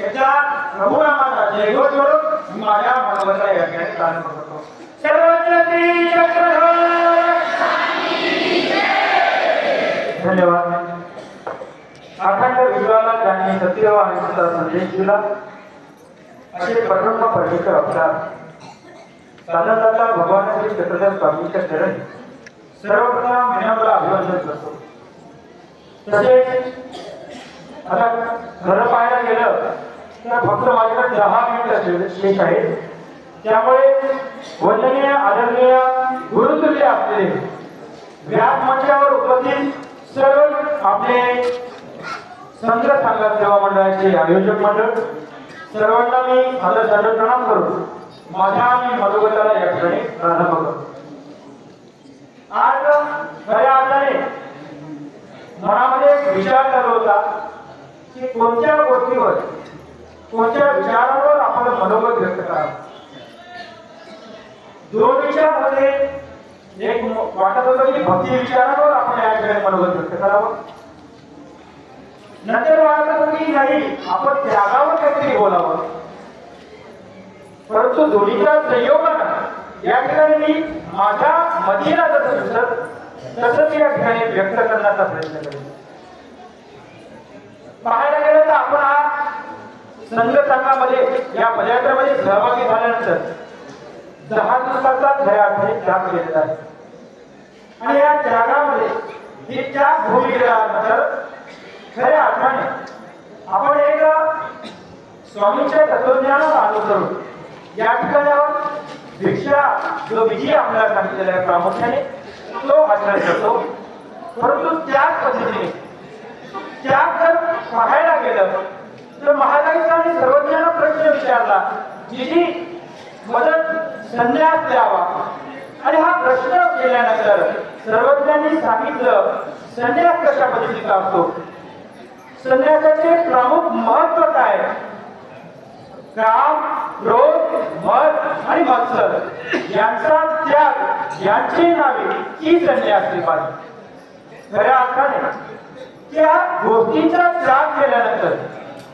याच्या प्रभुनामाचा जयघोष करून माझ्या मनोगताला या ठिकाणी दान करतो धन्यवाद. अखंड विश्वाला त्यांनी सत्य आणि सुद्धा संदेश दिला. असे परब्रह्म परमेश्वर अवतार. साधारणतः भगवान श्री चक्रधर स्वामींच्या चरण. सर्वप्रथम मी आपला अभिवादन करतो. तसेच आता खरं पाहायला गेलं त्या फक्त माझ्याकडे दहा मिनिट शेष म्हणजे आहेत. त्यामुळे वंदनीय आदरणीय गुरुतुल्य असलेले व्यास मंचावर उपस्थित सर्व आपले संत संघ सेवा मंडळाचे आयोजक मंडळ सर्वांना मी आता दंड प्रणाम करून माझ्या आणि मधुगताला या ठिकाणी प्रारंभ करतो आज खऱ्या अर्थाने मनामध्ये विचार चालू होता की कोणत्या गोष्टीवर कोणत्या विचारावर आपण मनोगत व्यक्त करावं? दोन विचार एक वाटत होतं की भक्ती विचारावर आपण या ठिकाणी मनोगत व्यक्त करावं. नंतर वाटत होतं की नाही आपण त्यागावर काहीतरी बोलावं. परंतु दोन्हीच्या संयोगानं या ठिकाणी मी माझ्या मतीला जसं दिसत तसंच या ठिकाणी व्यक्त करण्याचा प्रयत्न करेन. पाहायला गेलं तर आपण हा संघ संघामध्ये या पदयात्रेमध्ये सहभागी झाल्यानंतर दहा दिवसाचा खऱ्या अर्थाने त्याग केलेला आहे. आणि या त्यागामध्ये हे त्याग भूमी गेल्यानंतर खऱ्या अर्थाने आपण एक स्वामींच्या तत्वज्ञानाला अनुसरून या ठिकाणावर भिक्षा जो विजय आपल्याला सांगितलेला आहे प्रामुख्याने तो आचरण करतो. परंतु त्याच पद्धतीने त्याग जर पाहायला गेलं तर महाराजांचा आणि सर्वज्ञांना प्रश्न विचारला. की मदत संन्यास द्यावा. आणि हा प्रश्न केल्यानंतर सर्वज्ञांनी सांगितलं संन्यास कशा पद्धतीचा असतो संन्यासाचे प्रमुख महत्त्व काय? काम रोग मत आणि मत्सर. यांचा त्याग यांची नावे ही संन्यास पाहिजे. खऱ्या अर्थाने त्या गोष्टींचा त्याग केल्यानंतर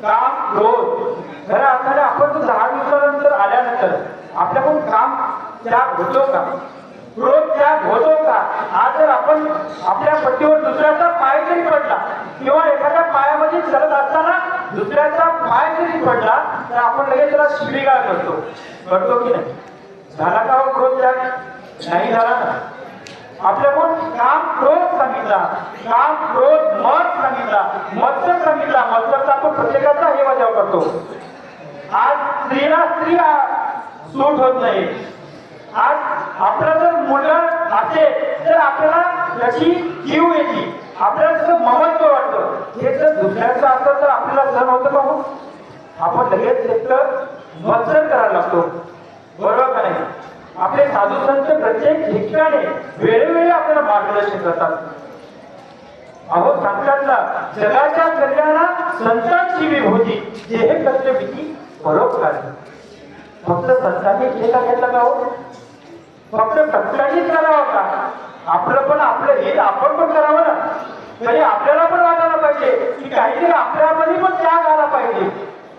काम क्रोध खऱ्या अर्थाने आपण जर दहा दिवसानंतर आल्यानंतर आपल्याकडून काम त्याग होतो का? क्रोध त्याग होतो का? आज जर आपण आपल्या पट्टीवर दुसऱ्याचा पाय जरी पडला किंवा एखाद्या पायामध्ये चलत असताना दुसऱ्याचा पाय जरी पडला तर आपण लगेच त्याला शिबिगाळ करतो. करतो की नाही? झाला का हो क्रोध त्याग? नाही झाला ना. आपल्याकडून काम क्रोध सांगितला. काम क्रोध मत सांगितला. मत्सर सांगितला. मत्सरचा आपण प्रत्येकाचा हे बजाव करतो. आज स्त्रीला स्त्री सूट होत नाही. आज आपला जर मुलगा असेल तर आपल्याला त्याची जीव येते. आपल्याला जसं ममत्व वाटतं. हे जर दुसऱ्याचं असतं तर आपल्याला सण होतं का हो? आपण लगेच एक तर मत्सर करायला लागतो. बरोबर का नाही? आपले साधू संत प्रत्येक ठिकाणी वेळोवेळी आपल्याला मार्गदर्शन करतात. अहो सांगतात ना जगाच्या कल्याणात संतांची विभूती जे हे कर्तव्य परोपकार. फक्त संतांनी ठेका घेतला का हो? फक्त संतांनीच करावं का आपलं पण आपलं हित आपण पण करावं ना. तरी आपल्याला पण वाटायला पाहिजे की काहीतरी आपल्यामध्ये पण त्याग आला पाहिजे.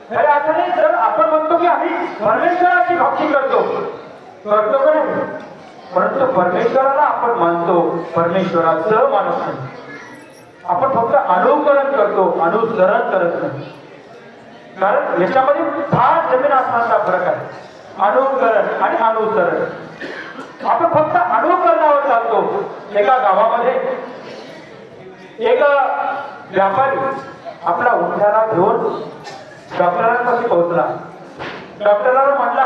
खऱ्या अर्थाने जर आपण म्हणतो की आम्ही परमेश्वराची भक्ती करतो करतो का नाही? परंतु परमेश्वराला आपण मानतो परमेश्वराचं मानत नाही आपण फक्त अनुकरण करतो अनुसरण करत नाही. कारण याच्यामध्ये फार जमीन असण्याचा फरक आहे. अनुकरण आणि अनुसरण. आपण फक्त अनुकरणावर चालतो. एका गावामध्ये एक व्यापारी आपला उंठारा घेऊन डॉक्टरांपासून पोहोचला. डॉक्टरांना म्हणला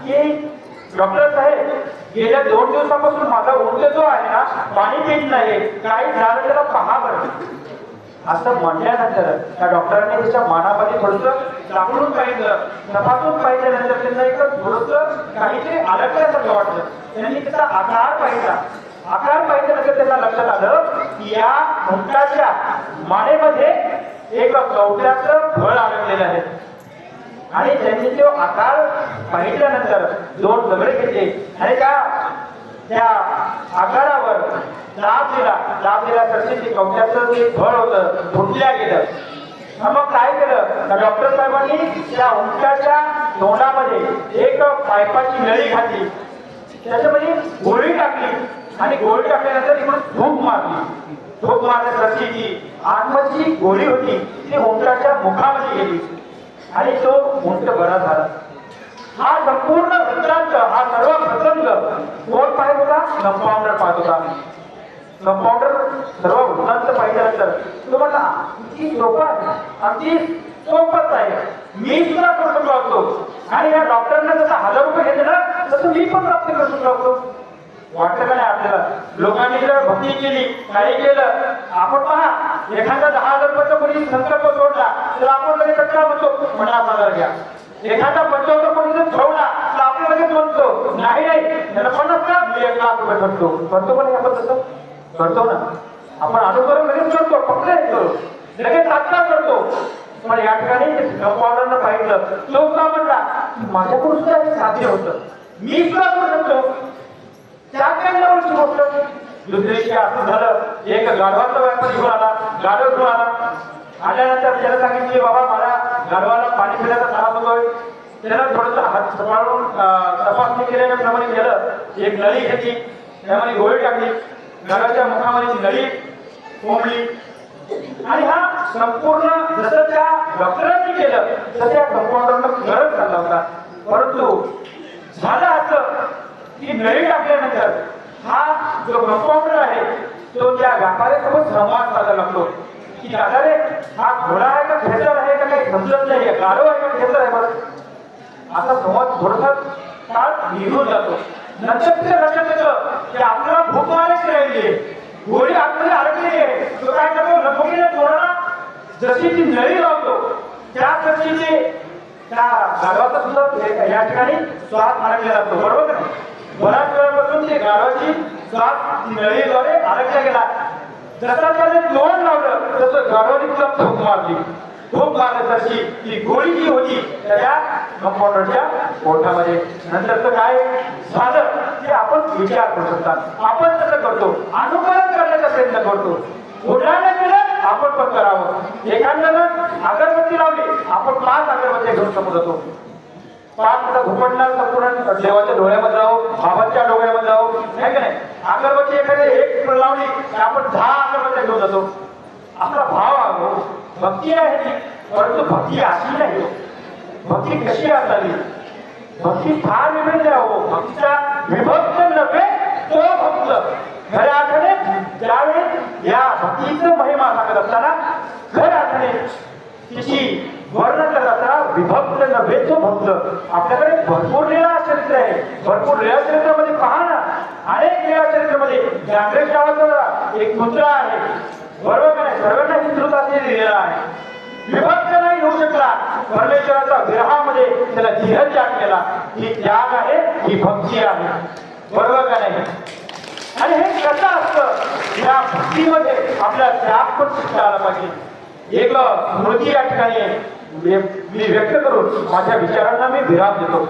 की डॉक्टर साहेब गेल्या दोन दिवसापासून माझा उंट जो आहे ना पाणी पित नाही काही झालं त्याला पहा बरं. असं म्हणल्यानंतर त्या डॉक्टरांनी त्याच्या मानामध्ये थोडस दाखवून पाहिलं. तपासून पाहिल्यानंतर त्यांना एक थोडस काहीतरी अडकल्यासारखं वाटलं. त्यांनी त्याचा आकार पाहिला. आकार पाहिल्यानंतर त्यांना लक्षात आलं की या उंटाच्या मानेमध्ये एक कवट्याचं फळ अडकलेलं आहे. आणि त्यांनी तो आकार पाहिल्यानंतर दोन दगडे घेतले. आणि त्या त्या आकारावर दाब दिला. दाब दिल्यासाठी ते कवट्याचं जे फळ होतं फुटल्या गेलं. मग काय केलं? तर डॉक्टर साहेबांनी त्या उंटाच्या तोंडामध्ये एक पायपाची नळी घातली. त्याच्यामध्ये गोळी टाकली. आणि गोळी टाकल्यानंतर इकडून धूप मारली. धूप मारण्यासाठी ती आतमधली गोळी होती. ती उंटाच्या मुखामध्ये गेली. आणि तो उंट बरा झाला. हा संपूर्ण वृत्तांत हा सर्व प्रसंग कोण पाहत होता? कंपाऊंडर पाहत होता. कंपाऊंडर सर्व वृत्तांत पाहिल्यानंतर तो म्हटला किती सोपं आहे अगदी सोपंच आहे. मी सुद्धा करू शकलो असतो आणि या डॉक्टरने जसं हजार रुपये घेतले ना तसं मी पण प्राप्त करू शकलो असतो वाटलं का नाही आपल्याला? लोकांनी जर भक्ती केली काही केलं. आपण एखादा दहा हजार रुपयाचा कोणी संकल्प सोडला तर आपण लगेच कचरा म्हणतो म्हणा हजार घ्या. एखादा पंचावन्न कोणी जर ठेवला तर आपण लगेच म्हणतो नाही नाही त्याला पन्नास का? मी एक लाख रुपये करतो. करतो पण आपण तसं? करतो ना. आपण अनुकरण लगेच करतो पकडे येतो लगेच आत्ता करतो. पण या ठिकाणी कंपाऊंडरनं पाहिलं. तो का म्हणला? माझ्याकडून सुद्धा हे साध्य होतं. मी सुद्धा करू शकतो. त्या काही जवळची गोष्ट दुसरी दिवशी असं झालं एक गाढवाचा व्यापारी घेऊन आला गाढव घेऊन आला. आल्यानंतर त्याला सांगितले बाबा मला गाढवाला पाणी पिण्याचा त्रास होतोय त्याला थोडंसं हात सांभाळून तपासणी केल्याप्रमाणे केलं एक नळी घेतली. त्यामध्ये गोळी टाकली. गाढवाच्या मुखामध्ये ती नळी कोंबली. आणि हा संपूर्ण जसं त्या डॉक्टरांनी केलं तसं त्या कंपाऊंडरनं गरज झाला होता. परंतु झालं असं की नळी टाकल्यानंतर हा जो कंपाऊंडर आहे तो त्या व्यापाऱ्यासोबत संवाद साधा लागतो. की दादा रे हा घोडा आहे का खेचर आहे का काही समजत नाही गाडो आहे का खेचर आहे मला असा संवाद थोडासा काळ निघून जातो. नंतर तिथे लक्षात येतं की आपल्याला भूक मारायची राहिली आहे. गोळी आतमध्ये अडकली आहे. तो काय करतो? लपवलेल्या घोडाला जशी ती नळी लावतो त्या पद्धतीने त्या गाढवाचा सुद्धा या ठिकाणी स्वाद अडकला जातो बरोबर बऱ्याच वेळापासून ते गावाची श्वास नळीद्वारे आरक्षण केला. जसा त्याने तोंड लावलं. तसं गाढवाने तुला फूक मारली फूक मारल्यासारखी ती गोळी जी होती त्या कंपाऊंडरच्या पोटामध्ये नंतर तर काय? झालं ते आपण विचार करू शकतात आपण तसं करतो. अनुकरण करण्याचा प्रयत्न करतो. उदाहरण केलं आपण पण करावं. एखाद्यानं अगरबत्ती लावली आपण पाच अगरबत्ती घेऊन समोर जातो. पाच संपूर्ण देवाच्या डोळ्यामध्ये जाऊ बाबांच्या डोळ्यामध्ये जाऊ आहे का नाही? अगरबत्ती एखादी एक लावली तर आपण दहा अगरबत्त्या घेऊन जातो. आपला भाव आलो भक्ती आहे ती परंतु भक्ती अशी नाही. भक्ती कशी असावी? भक्ती फार विभिन्न आहे हो. भक्तीचा विभक्त नव्हे तो भक्त. खऱ्या अर्थाने ज्यावेळेस या भक्तीचं महिमा सांगत असताना खऱ्या अर्थाने तिची विभक्त नव्हे भक्त. आपल्याकडे भरपूर लीळा चरित्र आहे. भरपूर लीळा चरित्रामध्ये पहा ना. अनेक लीळा चरित्रामध्ये जागृत नावाचा एक पुत्र आहे. बरोबर का नाही? सर्वांना विस्तृत असलेली आहे. विभक्त नाही होऊ शकला. परमेश्वराचा विरहामध्ये त्याला देह त्याग केला. ही त्याग आहे ही भक्ती आहे. बरोबर का नाही? आणि हे कसं असतं? या भक्तीमध्ये आपला त्याग पण शिकता आला पाहिजे. एक स्मृती या ठिकाणी म्हणजे मी व्यक्त करून माझ्या विचारांना मी विराम देतो.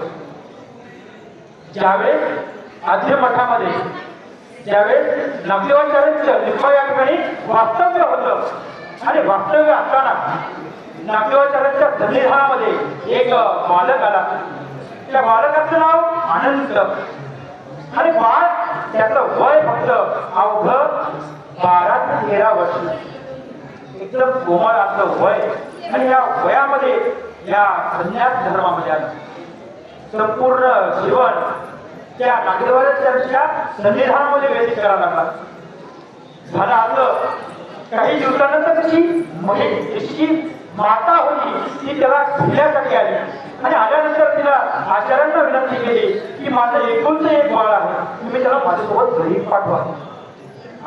ज्यावेळेस आद्य मठामध्ये ज्यावेळेस नागदेवाचार्यांचं निफा या ठिकाणी वास्तव्य होतं आणि वास्तव्य असताना नागदेवाचार्यांच्या सन्निधानामध्ये एक बालक आला. त्या बालकाचं नाव अनंत आणि बाळ त्याचं वय फक्त अवघ बारा ते तेरा वर्ष. एकदम कोमळ असलं वय. आणि या वयामध्ये या संन्यास धर्मामध्ये आलं. संपूर्ण जीवन त्या नागदेवाच्या संविधानामध्ये व्यतीत करायला लागला. झालं आपलं. काही दिवसानंतर त्याची मही माता होती ती त्याला घेण्यासाठी आली. आणि आल्यानंतर तिला आचार्यांना विनंती केली की माझं एकूणच एक बाळ आहे तुम्ही त्याला माझ्यासोबत घरी पाठवा.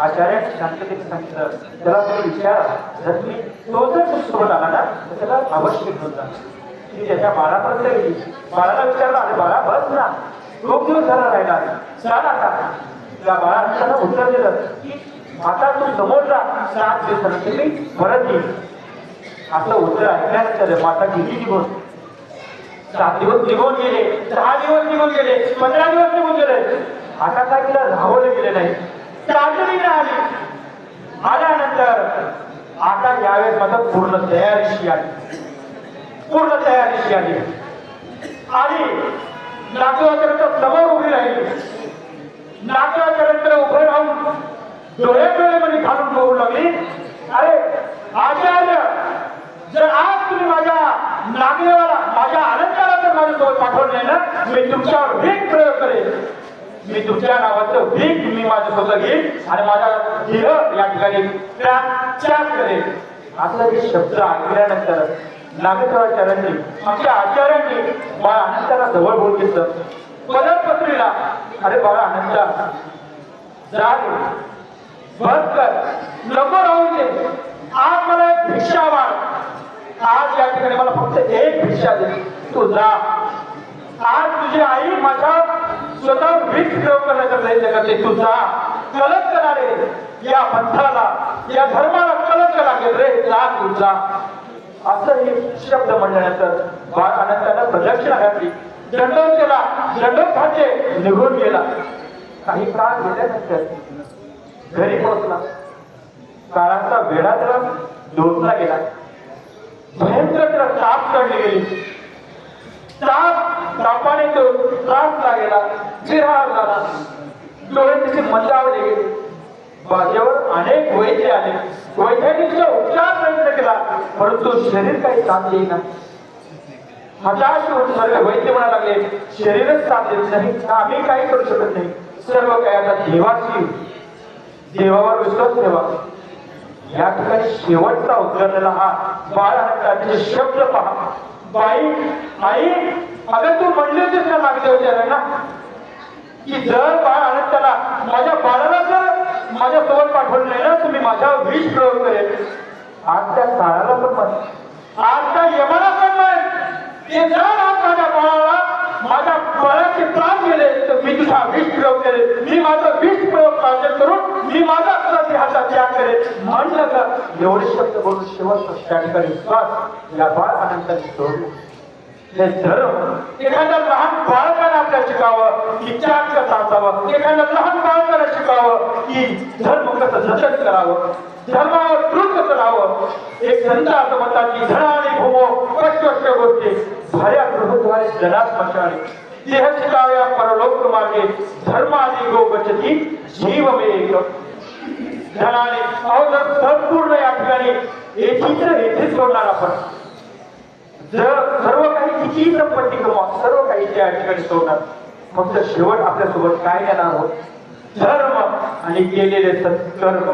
आचार्य शांततेत सांगितलं. त्याला तुम्ही विचारा जर तुम्ही तो जर तुमच्यासोबत आला ना तर त्याला अवश्य घेऊन जा. ती त्याच्या बाळापर्यंत गेली. बाळाला विचारलं अरे बाळा बस ना. खूप दिवस झाला राहिला चाल आता. त्या बाळाने त्याला उत्तर दिलं की आता तू समोर जा. सात दिवसानंतर मी परत येईल असं उत्तर ऐकल्यानंतर माता किती निघून सात दिवस निघून गेले सहा दिवस निघून गेले पंधरा दिवस निघून गेले. आता काय तिला राहवलं गेले नाही. चाचणी आली आल्यानंतर आता यावेळेस माझा पूर्ण तयारीशी आली. पूर्ण तयारीशी आली. आणि नागदेवाच्या समोर उभी राहिली. नागदेवाच्या उभं राहून डोळे डोळे मध्ये घालून बोलू लागली. अरे आचार्य जर आज तुम्ही माझ्या नागदेवाला माझ्या अलंकाराचं जर जवळ पाठवलं नाही ना मी तुमच्यावर वेग प्रयोग करेन. मी तुमच्या नावाचं भीक मी माझं स्वतः घेईन आणि माझा देह या ठिकाणी त्याग करेल असं हे शब्द ऐकल्यानंतर नागेश्वराचार्यांनी आमच्या आचार्यांनी बाळा अनंताला जवळ बोल घेतलं. पदरपत्रीला अरे बाळा अनंता जा रे. बस कर नको राहू दे. आज मला एक भिक्षा वाढ आज या ठिकाणी मला फक्त एक भिक्षा दे. तू जा. आज तुझी आई माझ्या स्वतः वीज प्रयोग करण्याचा प्रयत्न करते तुझा. कलंक रे या पंथाला या धर्माला कलंक लागेल. रे जा तुझा असं हे शब्द म्हणल्यानंतर बाळ अनंतानं प्रदक्षिणा घातली दंडोत केला दंडोत खाते निघून गेला. काही काळ गेल्यानंतर घरी पोहोचला. काळाचा वेळा त्याला दोनला गेला. भयंकर त्याला ताप चढली गेली. ताप तापाने तो त्रास लागेला विरहार झाला डोळे त्याचे मंदावले गेले. माझ्यावर अनेक वैद्य आले. वैद्यांनीचा उपचार प्रयत्न केला परंतु शरीर काही साथ देईना. हताश होऊन सर्व वैद्य म्हणा लागले शरीरच साथ देत नाही आम्ही काही करू शकत नाही. सर्व काही आता देवाची देवावर विश्वास ठेवा. या ठिकाणी शेवटचा उद्गारलेला हा. बाळ हक्काचे शब्द पहा. बाई आई अगं तू म्हणले होतीस ना मागच्या विचारा ना की जर बाळ आणत त्याला माझ्या बाळाला जर माझ्या सोबत पाठवलं नाही ना तुम्ही माझ्यावर वीज प्रयोग करेल. आज त्या काळाला पण म्हण. आज त्या यमाला पण नाही की जर आज माझ्या बाळाला माझ्या बाळाचे प्राण गेले तर मी तुझा वीज प्रयोग केले मी माझं वीज प्रयोग प्राचन करून मी माझा तुला देहाचा त्याग करेल म्हणलं का एवढे शब्द बोलून शेवटचा त्या ठिकाणी विश्वास या बाळ आनंदाने सोडले ते धर्म एखाद्या लहान बाळकाला आपल्याला शिकावं की त्याग कसं असावं एखाद्या लहान बाळकाला शिकावं की धर्म कसं जतन करावं धर्मावर कृत कसं राहावं एक संत असं म्हणतात की धन आणि भूमो कष्ट गोष्टी भाऱ्या गृहद्वारे जनात मशाळे देह शिकाव्या परलोक मागे धर्म आणि गो बचती जीव मे एक धनाने अहो जर संपूर्ण या ठिकाणी येथीच येथेच सोडणार आपण. जर सर्व काही कितीही संपत्ती कमवा सर्व काही त्या ठिकाणी सोडणार. फक्त शेवट आपल्यासोबत काय येणार होत धर्म आणि केलेले सत्कर्म.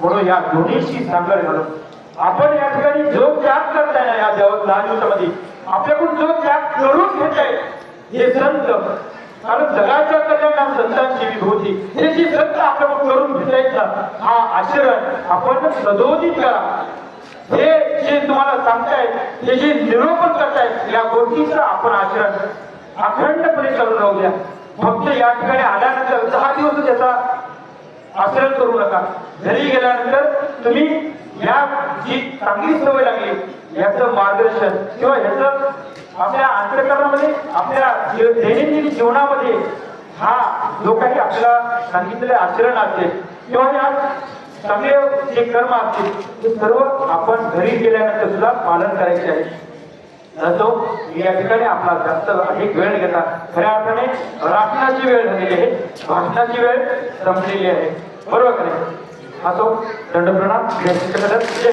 म्हणून या दोन्हीशी सांगड घालून आपण या ठिकाणी जो त्याग करताय ना या देव दहा दिवसामध्ये. आपल्याकडून जो त्याग करून घेताय. हे संत कारण जगाच्या कल्याण संतांची विभूती. हे जी संत आक्रमक करून घेतायचा हा आचरण आपण सदोदित करा. हे जे तुम्हाला सांगतायत हे जे निरोपण करतायत या गोष्टीचं आपण आचरण अखंडपणे चालू राहू द्या. फक्त या ठिकाणी आल्यानंतर दहा दिवस त्याचा आचरण करू नका. घरी गेल्यानंतर तुम्ही या जी चांगली सवय लागली याचं मार्गदर्शन किंवा ह्याचं आपल्या अंतकरणामध्ये आपल्या दैनंदिन जीवनामध्ये हा जो काही आपल्याला सांगितलेले आचरण असते किंवा या चांगले जे कर्म असतील ते सर्व आपण घरी गेल्यानंतर सुद्धा पालन करायचे आहे. तो या ठिकाणी आपला जास्त अधिक वेळ घेता खऱ्या अर्थाने राखण्याची वेळ झालेली आहे भाषणाची वेळ संपलेली आहे. बरोबर का नाही? असो दंडप्रणाम जय श्री